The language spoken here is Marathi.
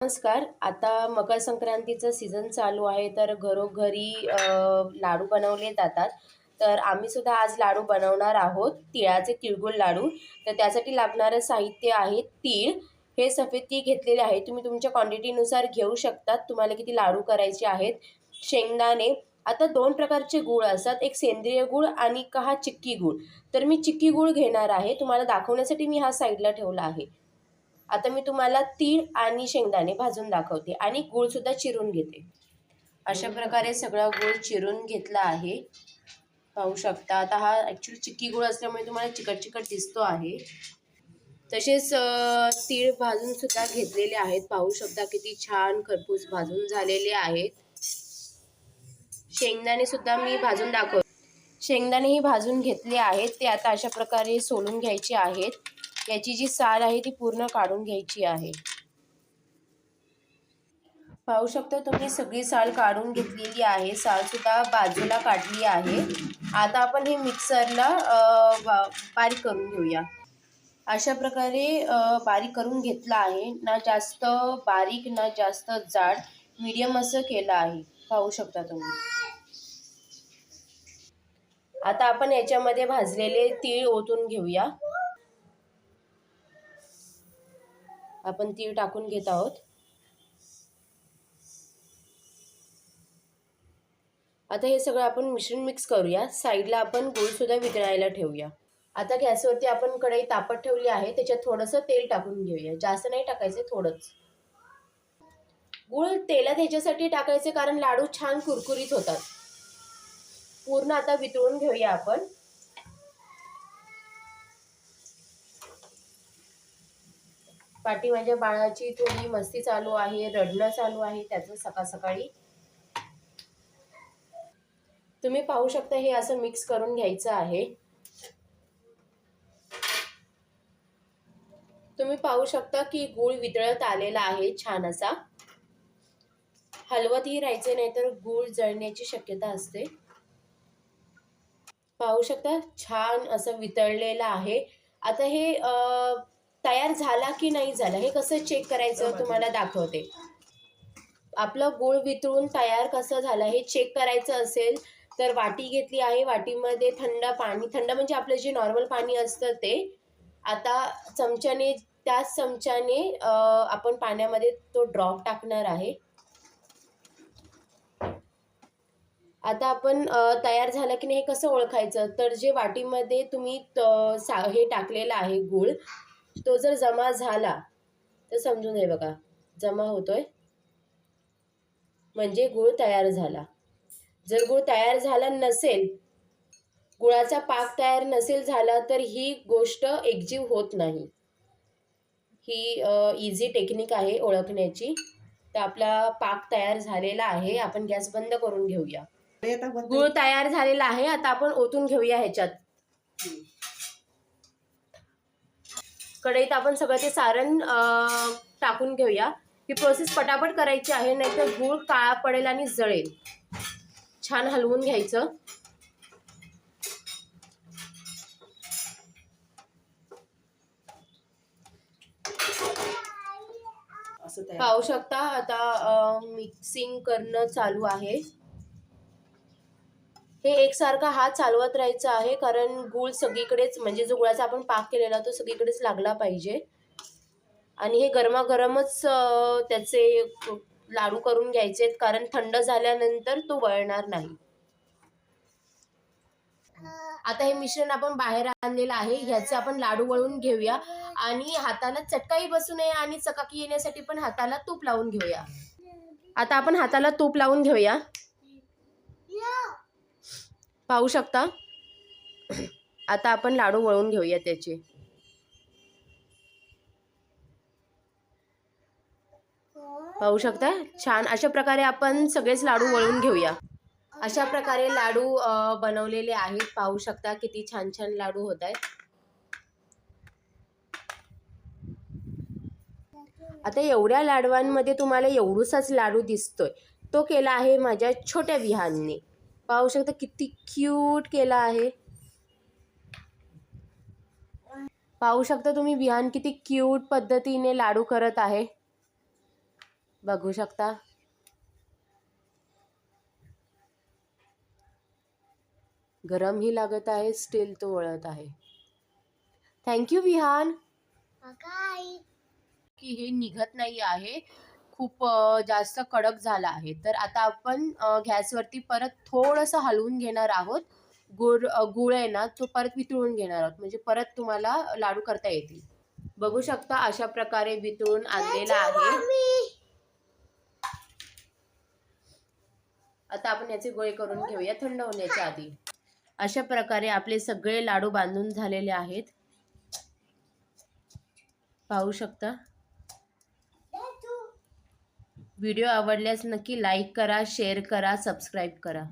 नमस्कार. आता मकर संक्रांतीचं सीझन चालू आहे तर घरोघरी लाडू बनवले जातात. तर आम्ही सुद्धा आज लाडू बनवणार आहोत तिळाचे तिळगुळ लाडू. तर त्यासाठी लागणारं साहित्य आहे तीळ. हे सफेद तीळ घेतलेले आहे. तुम्ही तुमच्या क्वांटिटीनुसार घेऊ शकतात तुम्हाला किती लाडू करायचे आहेत शेंगदाणे. आता दोन प्रकारचे गूळ असतात. एक सेंद्रिय गूळ आणि का हा चिक्की गूळ. तर मी चिक्की गूळ घेणार आहे. तुम्हाला दाखवण्यासाठी मी हा साईडला ठेवला आहे. आता मी तुम्हाला तीळ आणि शेंगदाणे भाजून दाखवते आणि गूळसुद्धा चिरून घेते. अशा प्रकारे सगळा गूळ चिरून घेतला आहे. पाहू शकता आता हा ॲक्च्युली चिक्की गूळ असल्यामुळे तुम्हाला चिकट चिकट दिसतो आहे. तसेच तीळ भाजून सुद्धा घेतलेले आहेत. पाहू शकता किती छान खरपूस भाजून झालेले आहेत. शेंगदाणे सुद्धा मी भाजून दाखव शेंगदाणेही भाजून घेतले आहेत. ते आता अशा प्रकारे सोलून घ्यायचे आहेत. याची जी साल आहे ती पूर्ण काढून घ्यायची आहे. पाहू शकता तुम्ही सगळी साल काढून घेतलेली आहे. साल सुद्धा बाजूला काढली आहे. आता आपण हे मिक्सरला बारीक करून घेऊया. अशा प्रकारे बारीक करून घेतला आहे. ना जास्त बारीक ना जास्त जाड मीडियम असं केलं आहे. पाहू शकता तुम्ही. आता आपण याच्यामध्ये भाजलेले तीळ ओतून घेऊया. आपण तीळ टाकून घेत आहोत. आता हे सगळं आपण मिश्रण मिक्स करूया. साईडला आपण गूळ सुद्धा वितळायला ठेवूया. आता गॅसवरती आपण कढई तापत ठेवली आहे. त्याच्यात थोडंसं तेल टाकून घेऊया. जास्त नाही टाकायचं थोडंच. गूळ तेलात ह्याच्यासाठी टाकायचे कारण लाडू छान कुरकुरीत होतात. पूर्ण आता वितळून घेऊया आपण. पाठी माझ्या बाळाची थोडी मस्ती चालू आहे रडणं चालू आहे त्याचं सकाळ सकाळी तुम्ही पाहू शकता हे असं मिक्स करून घ्यायचं आहे. तुम्ही पाहू शकता की गूळ वितळत आलेला आहे छान असा हलवतही राहायचे नाही तर गूळ जळण्याची शक्यता असते. पाहू शकता छान असं वितळलेलं आहे. आता हे तयार झाला की नाही झाला हे कसं चेक करायचं तुम्हाला दाखवते. आपलं गूळ वितळून तयार कसं झालं हे चेक करायचं असेल तर वाटी घेतली आहे. वाटीमध्ये थंड पाणी थंड म्हणजे आपलं जे नॉर्मल पाणी असतं ते. आता चमच्याने त्याच चमच्याने आपण पाण्यामध्ये तो ड्रॉप टाकणार आहे. आता आपण तयार झालं की नाही हे कसं ओळखायचं? तर जे वाटीमध्ये तुम्ही हे टाकलेलं आहे गूळ तो जर जमा झाला तर समजून हे बघा. जमा होतोय. म्हणजे गूळ तयार झाला. जर गूळ तयार झाला नसेल गुळाचा पाक तयार नसेल झाला तर ही गोष्ट एकजीव होत नाही. ही इझी टेक्निक आहे ओळखण्याची. तर आपला पाक तयार झालेला आहे. आपण गॅस बंद करून घेऊया. गुळ तयार झालेला आहे. आता आपण ओतून घेऊया ह्याच्यात. कढईत आपण सगळं ते सारण टाकून घेऊया. ही प्रोसेस पटापट करायची आहे नाहीतर गूळ काळा पडेल आणि जळेल. छान हलवून घ्यायचं. पाहू शकता आता मिक्सिंग करणं चालू आहे. हे एकसारखा हात चालवत राहायचा आहे कारण गूळ सगळीकडेच म्हणजे जो गुळाचा आपण पाक केलेला तो सगळीकडेच लागला पाहिजे. आणि हे गरमागरमच त्याचे लाडू करून घ्यायचे कारण थंड झाल्यानंतर तो वळणार नाही. आता हे मिश्रण आपण बाहेर आणलेलं आहे ह्याचे आपण लाडू वळून घेऊया. आणि हाताला चटकाही बसू नये आणि चकाकी येण्यासाठी पण हाताला तूप लावून घेऊया. आता आपण हाताला तूप लावून घेऊया. पाहू शकता. आता आपण लाडू वळून घेऊया त्याचे. पाहू शकता? छान. अशा प्रकारे आपण सगळेच लाडू वळून घेऊया. अशा प्रकारे लाडू बनवलेले आहेत. पाहू शकता किती छान छान लाडू होत आहेत. आता एवढ्या लाडवांमध्ये तुम्हाला एवढूसाच लाडू दिसतोय. तो केला आहे माझ्या छोट्या विहानने पाहू शकता किती क्यूट केला आहे. पाहू शकता तुम्ही विहान किती क्यूट पद्धतीने लाडू करत आहे. बघू शकता. गरमही लागत आहे स्टील तो वळत आहे. थँक्यू विहान की हे निघत नाही आहे. खूप जास्त कडक झाला आहे. तर आता आपण गॅसवरती परत थोडंसं हलवून घेणार आहोत. गुळ गुळ आहे ना तो परत वितळून घेणार आहोत. म्हणजे परत तुम्हाला लाडू करता येतील. बघू शकता अशा प्रकारे वितळून आणलेला आहे. आता आपण याचे गोळे करून घेऊया थंड होण्याच्या आधी. अशा प्रकारे आपले सगळे लाडू बांधून झालेले आहेत. पाहू शकता. व्हिडिओ आवडल्यास नक्की लाईक करा शेअर करा सबस्क्राईब करा.